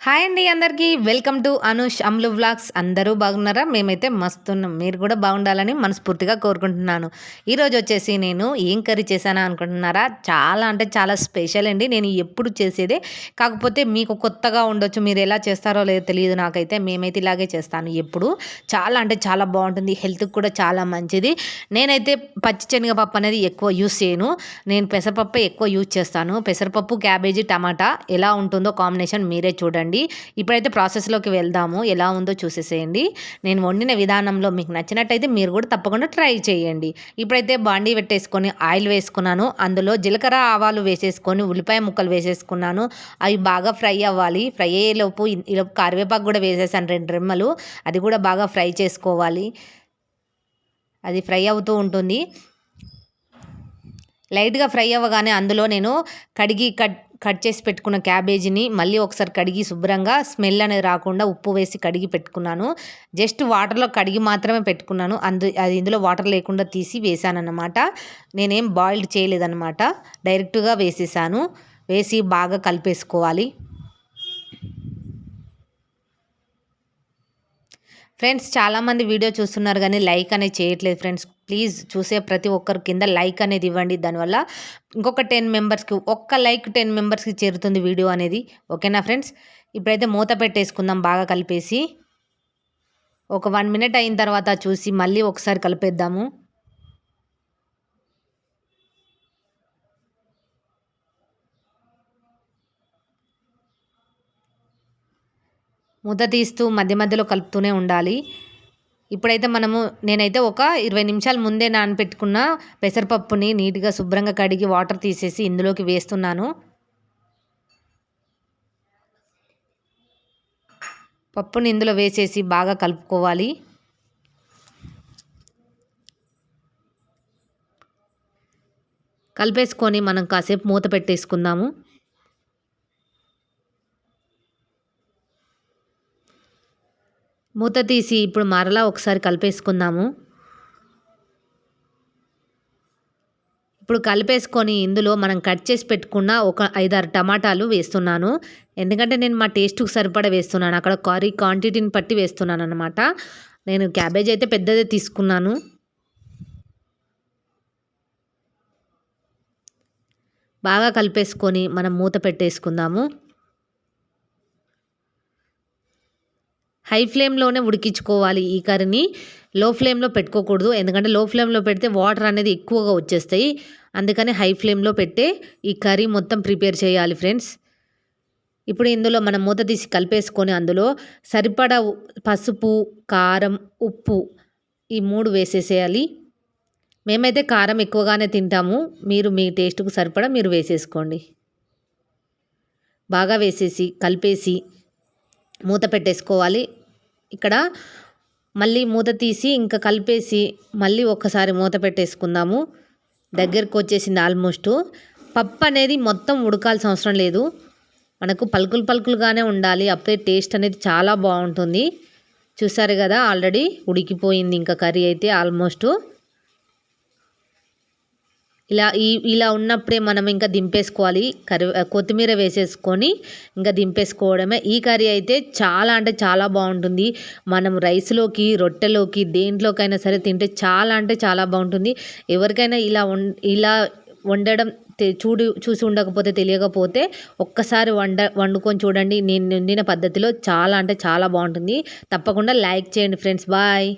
Hi అండి అందరికీ. Welcome to Anush Amlu vlogs. అందరూ బాగున్నారా? మేమైతే మస్తున్నాం. మీరు కూడా బాగుండాలని మనస్ఫూర్తిగా కోరుకుంటున్నాను. ఈరోజు వచ్చేసి నేను ఏం కర్రీ చేశానా అనుకుంటున్నారా? చాలా అంటే చాలా స్పెషల్ అండి. నేను ఎప్పుడు చేసేదే. కాకపోతే మీకు కొత్తగా ఉండొచ్చు. మీరు ఎలా చేస్తారో లేదో తెలియదు నాకైతే. మేమైతే ఇలాగే చేస్తాను ఎప్పుడు. చాలా అంటే చాలా బాగుంటుంది. హెల్త్కి కూడా చాలా మంచిది. నేనైతే పచ్చి శనగపప్పు అనేది ఎక్కువ యూస్ చేయను. నేను పెసరపప్పు ఎక్కువ యూజ్ చేస్తాను. పెసరపప్పు క్యాబేజీ టమాటా ఎలా ఉంటుందో కాంబినేషన్ మీరే చూడండి. అండి ఇప్పుడైతే ప్రాసెస్లోకి వెళ్దాము. ఎలా ఉందో చూసేసేయండి. నేను వండిన విధానంలో మీకు నచ్చినట్టయితే మీరు కూడా తప్పకుండా ట్రై చేయండి. ఇప్పుడైతే బాండీ పెట్టేసుకొని ఆయిల్ వేసుకున్నాను. అందులో జీలకర్ర ఆవాలు వేసేసుకొని ఉల్లిపాయ ముక్కలు వేసేసుకున్నాను. అవి బాగా ఫ్రై అవ్వాలి. ఫ్రై అయ్యేలోపు ఈలోపు కరివేపాకు కూడా వేసేసాను రెండు రెమ్మలు. అది కూడా బాగా ఫ్రై చేసుకోవాలి. అది ఫ్రై అవుతూ ఉంటుంది. లైట్గా ఫ్రై అవ్వగానే అందులో నేను కడిగి కట్ కట్ చేసి పెట్టుకున్న క్యాబేజీని మళ్ళీ ఒకసారి కడిగి శుభ్రంగా స్మెల్ అనేది రాకుండా ఉప్పు వేసి కడిగి పెట్టుకున్నాను. జస్ట్ వాటర్లో కడిగి మాత్రమే పెట్టుకున్నాను. అందు అది ఇందులో వాటర్ లేకుండా తీసి వేసాను అన్నమాట నేనేం బాయిల్డ్ చేయలేదన్నమాట. డైరెక్ట్గా వేసేసాను. వేసి బాగా కలిపేసుకోవాలి. ఫ్రెండ్స్ చాలామంది వీడియో చూస్తున్నారు కానీ లైక్ అనేది చేయట్లేదు ఫ్రెండ్స్. ప్లీజ్ చూసే ప్రతి ఒక్కరి కింద లైక్ అనేది ఇవ్వండి. దానివల్ల ఇంకొక టెన్ మెంబర్స్కి ఒక్క లైక్ టెన్ మెంబర్స్కి చేరుతుంది వీడియో అనేది. ఓకేనా ఫ్రెండ్స్? ఇప్పుడైతే మూత పెట్టేసుకుందాం బాగా కలిపేసి. ఒక వన్ మినిట్ అయిన తర్వాత చూసి మళ్ళీ ఒకసారి కలిపేద్దాము. మూత తీస్తూ మధ్య మధ్యలో కలుపుతూనే ఉండాలి. ఇప్పుడైతే మనము నేనైతే ఒక ఇరవై నిమిషాల ముందే నానపెట్టుకున్న పెసరపప్పుని నీట్గా శుభ్రంగా కడిగి వాటర్ తీసేసి ఇందులోకి వేస్తున్నాను. పప్పుని ఇందులో వేసేసి బాగా కలుపుకోవాలి. కలిపేసుకొని మనం కాసేపు మూత పెట్టేసుకుందాము. మూత తీసి ఇప్పుడు మరలా ఒకసారి కలిపేసుకుందాము. ఇప్పుడు కలిపేసుకొని ఇందులో మనం కట్ చేసి పెట్టుకున్న ఒక ఐదారు టమాటాలు వేస్తున్నాను. ఎందుకంటే నేను మా టేస్ట్కి సరిపడా వేస్తున్నాను. అక్కడ కర్రీ క్వాంటిటీని పట్టి వేస్తున్నాను అనమాట నేను క్యాబేజ్ అయితే పెద్దదే తీసుకున్నాను. బాగా కలిపేసుకొని మనం మూత పెట్టేసుకుందాము. హై ఫ్లేమ్లోనే ఉడికించుకోవాలి ఈ కర్రీని. లో ఫ్లేమ్లో పెట్టుకోకూడదు. ఎందుకంటే లో ఫ్లేమ్లో పెడితే వాటర్ అనేది ఎక్కువగా వచ్చేస్తాయి. అందుకని హై ఫ్లేమ్లో పెట్టే ఈ కర్రీ మొత్తం ప్రిపేర్ చేయాలి ఫ్రెండ్స్. ఇప్పుడు ఇందులో మనం మూత తీసి కలిపేసుకొని అందులో సరిపడా పసుపు కారం ఉప్పు ఈ మూడు వేసేసేయాలి. మేమైతే కారం ఎక్కువగానే తింటాము. మీరు మీ టేస్ట్కు సరిపడా మీరు వేసేసుకోండి. బాగా వేసేసి కలిపేసి మూత పెట్టేసుకోవాలి. ఇక్కడ మళ్ళీ మూత తీసి ఇంకా కలిపేసి మళ్ళీ ఒక్కసారి మూత పెట్టేసుకుందాము. దగ్గరకు వచ్చేసింది ఆల్మోస్ట్ పప్పు అనేది మొత్తం ఉడకాల్సిన అవసరం లేదు. మనకు పలుకులు పలుకులుగానే ఉండాలి. అప్పుడే టేస్ట్ అనేది చాలా బాగుంటుంది. చూసారు కదా ఆల్రెడీ ఉడికిపోయింది ఇంకా కర్రీ అయితే ఆల్మోస్ట్ ఇలా ఈ ఇలా ఉన్నప్పుడే మనం ఇంకా దింపేసుకోవాలి. కర్రీ కొత్తిమీర వేసేసుకొని ఇంకా దింపేసుకోవడమే. ఈ కర్రీ అయితే చాలా అంటే చాలా బాగుంటుంది. మనం రైస్లోకి రొట్టెలోకి దేంట్లోకైనా సరే తింటే చాలా అంటే చాలా బాగుంటుంది. ఎవరికైనా ఇలా ఇలా వండడం చూడు చూసి ఉండకపోతే తెలియకపోతే ఒక్కసారి వండ వండుకొని చూడండి. నేను వండిన పద్ధతిలో చాలా అంటే చాలా బాగుంటుంది. తప్పకుండా లైక్ చేయండి ఫ్రెండ్స్. బాయ్.